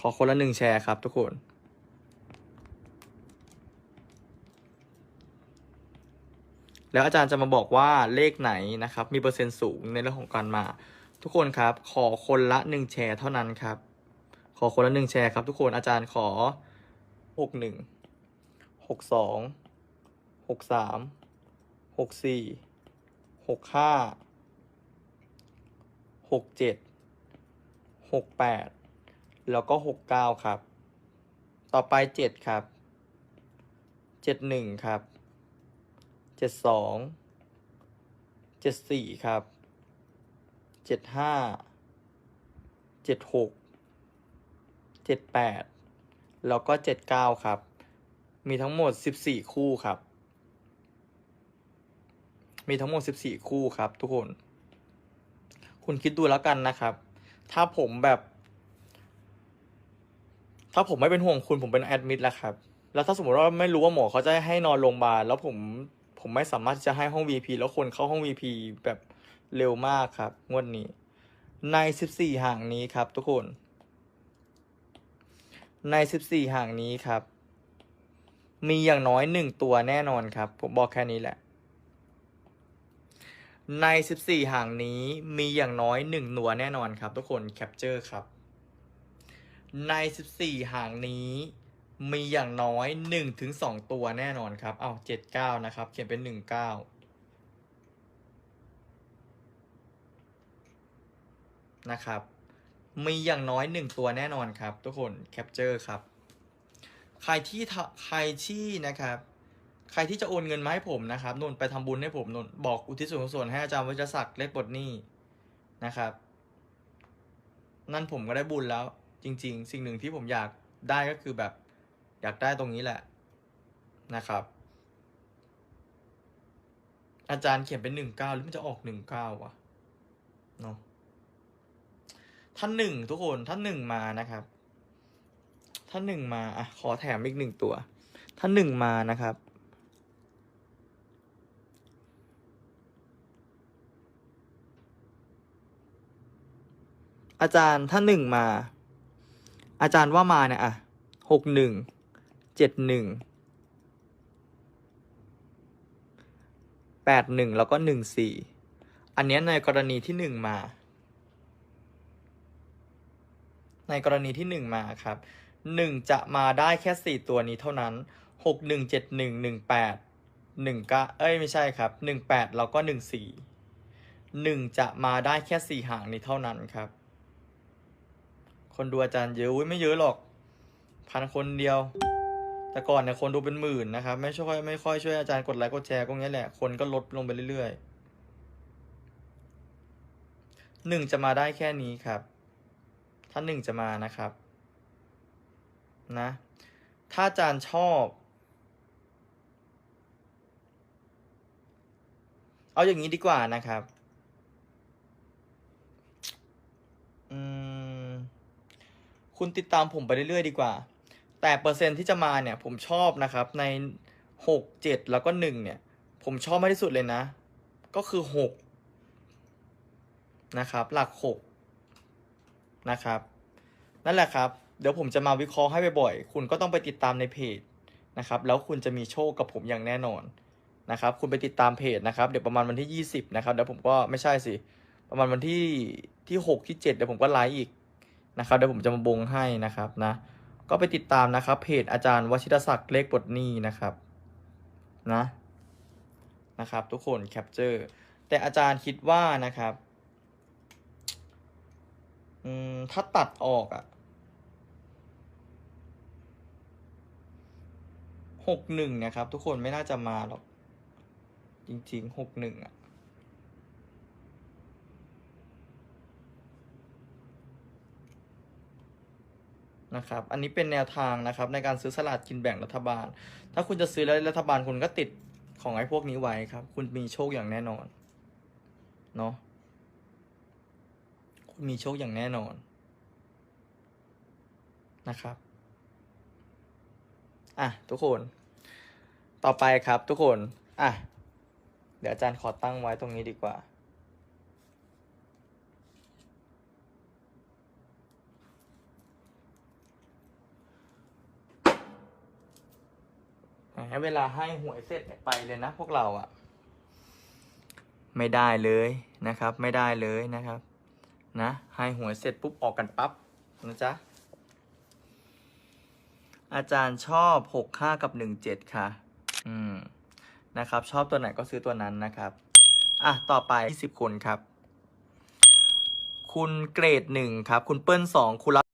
ขอคนละหนึ่งแชร์ครับทุกคนแล้วอาจารย์จะมาบอกว่าเลขไหนนะครับ มีเปอร์เซ็นต์สูงในเรื่องของการมา ทุกคนครับ ขอคนละหนึ่งแชร์เท่านั้นครับ ขอคนละหนึ่งแชร์ครับ ทุกคนอาจารย์ขอหกหนึ่งหกสองหกสามหกสี่หกห้าหกเจ็ดหกแปด แล้วก็หกเก้าครับ ต่อไปเจ็ดครับเจ็ดหนึ่งครับเจ็ดสองเจ็ดสี่ครับเจ็ดห้าเจ็ดหกเจ็ดแปดแล้วก็เจ็ดเก้าครับ มีทั้งหมดสิบสี่คู่ครับ มีทั้งหมดสิบสี่คู่ครับทุกคน คุณคิดดูแล้วกันนะครับ ถ้าผมแบบ ถ้าผมไม่เป็นห่วงคุณผมเป็นแอดมิดแล้วครับ แล้วถ้าสมมติว่าไม่รู้ว่าหมอเขาจะให้นอนโรงพยาบาลแล้วผมผมไม่สามารถที่จะให้ห้อง VP แล้วคนเข้าห้อง VP แบบเร็วมากครับ งวดนี้ ใน 14 ห่างนี้ครับ ทุกคน ใน 14 ห่างนี้ครับ มีอย่างน้อยหนึ่งตัวแน่นอนครับ ผมบอกแค่นี้แหละ ใน 14 ห่างนี้มีอย่างน้อยหนึ่งหนัวแน่นอนครับ ทุกคนแคปเจอร์ครับ ใน 14ห่างนี้มีอย่างน้อย1ถึง2ตัวแน่นอนครับ เอา79 นะครับ เขียนเป็น 19 นะครับ มีอย่างน้อย 1 ตัวแน่นอนครับ ทุกคนแคปเจอร์ครับ ใครที่ใครที่นะครับ ใครที่จะโอนเงินมาให้ผมนะครับนนไปทำบุญให้ผมนนบอกอุทิศส่วนกุศลให้อาจารย์วิจศักดิ์เล็กปลดหนี้นะครับ นั่นผมก็ได้บุญแล้ว จริง ๆ สิ่งหนึ่งที่ผมอยากได้ก็คือแบบอยากได้ตรงนี้แหละนะครับ อาจารย์เขียนเป็นหนึ่งเก้าหรือมันจะออกหนึ่งเก้าวะเนาะท่านหนึ่งทุกคนท่านหนึ่งมานะครับ ท่านหนึ่งมาอะขอแถมอีกหนึ่งตัว ท่านหนึ่งมานะครับอาจารย์ถ้านหนึ่งมา อาจารย์ว่ามาเนี่ยอะหกหนึ่งเจ็ดหนึ่งแปดหนึ่งแล้วก็หนึ่งสี่อันเนี้ยในกรณีที่หนึ่งมา ในกรณีที่หนึ่งมาครับหนึ่งจะมาได้แค่สี่ตัวนี้เท่านั้นหกหนึ่งเจ็ดหนึ่งหนึ่งแปดหนึ่งก้าเอ้ยไม่ใช่ครับหนึ่งแปดแล้วก็หนึ่งสี่หนึ่งจะมาได้แค่สี่หางนี้เท่านั้นครับ คนดูอาจารย์เยอะอุ๊ยไม่เยอะหรอก พันคนเดียว แต่ก่อนเนี่ยคนดูเป็นหมื่นนะครับ ไม่ช่วยไม่ค่อยช่วยอาจารย์กดไลค์กดแชร์ก็งี้แหละ คนก็ลดลงไปเรื่อยๆหนึ่งจะมาได้แค่นี้ครับ ถ้าหนึ่งจะมานะครับ นะ ถ้าอาจารย์ชอบ เอาอย่างนี้ดีกว่านะครับ อืม คุณติดตามผมไปเรื่อยๆดีกว่า แต่เปอร์เซ็นต์ที่จะมาเนี่ยผมชอบนะครับในหกเจ็ดแล้วก็หนึ่งเนี่ย ผมชอบมากที่สุดเลยนะ ก็คือหกนะครับ หลักหกนะครับ นั่นแหละครับ เดี๋ยวผมจะมาวิเคราะห์ให้บ่อยๆ คุณก็ต้องไปติดตามในเพจนะครับ แล้วคุณจะมีโชคกับผมอย่างแน่นอนนะครับ คุณไปติดตามเพจนะครับ เดี๋ยวประมาณวันที่ยี่สิบนะครับเดี๋ยวผมก็ไม่ใช่สิ ประมาณวันที่ที่หกที่เจ็ดเดี๋ยวผมก็ไลฟ์อีก นะครับเดี๋ยวผมจะมาบงให้นะครับนะก็ไปติดตามนะครับเพจอาจารย์วชิรศักดิ์เลขปลดหนี้นะครับนะนะครับ ทุกคนแคปเจอร์แต่อาจารย์คิดว่านะครับถ้าตัดออกอะหกหนึ่งนะครับ ทุกคนไม่น่าจะมาหรอก จริงๆหกหนึ่งอะ นะครับ อันนี้เป็นแนวทางนะครับในการซื้อสลากกินแบ่งรัฐบาล ถ้าคุณจะซื้อแล้วรัฐบาลคุณก็ติดของไอ้พวกนี้ไว้ครับ คุณมีโชคอย่างแน่นอน เนาะ คุณมีโชคอย่างแน่นอนนะครับ อะทุกคน ต่อไปครับทุกคน อะ เดี๋ยวอาจารย์ขอตั้งไว้ตรงนี้ดีกว่า เวลาให้หวยเสร็จไปเลยนะพวกเราอะ่ะ ไม่ได้เลยนะครับ ไม่ได้เลยนะครับ นะ ให้หวยเสร็จปุ๊บออกกันปั๊บนะจ๊ะอาจารย์ชอบหกห้ากับหนึ่งเจ็ดค่ะ อืมนะครับ ชอบตัวไหนก็ซื้อตัวนั้นนะครับ อะ ต่อไป20คนครับ คุณเกรดหนึ่งครับ คุณเปิ้ลสองคุณรับ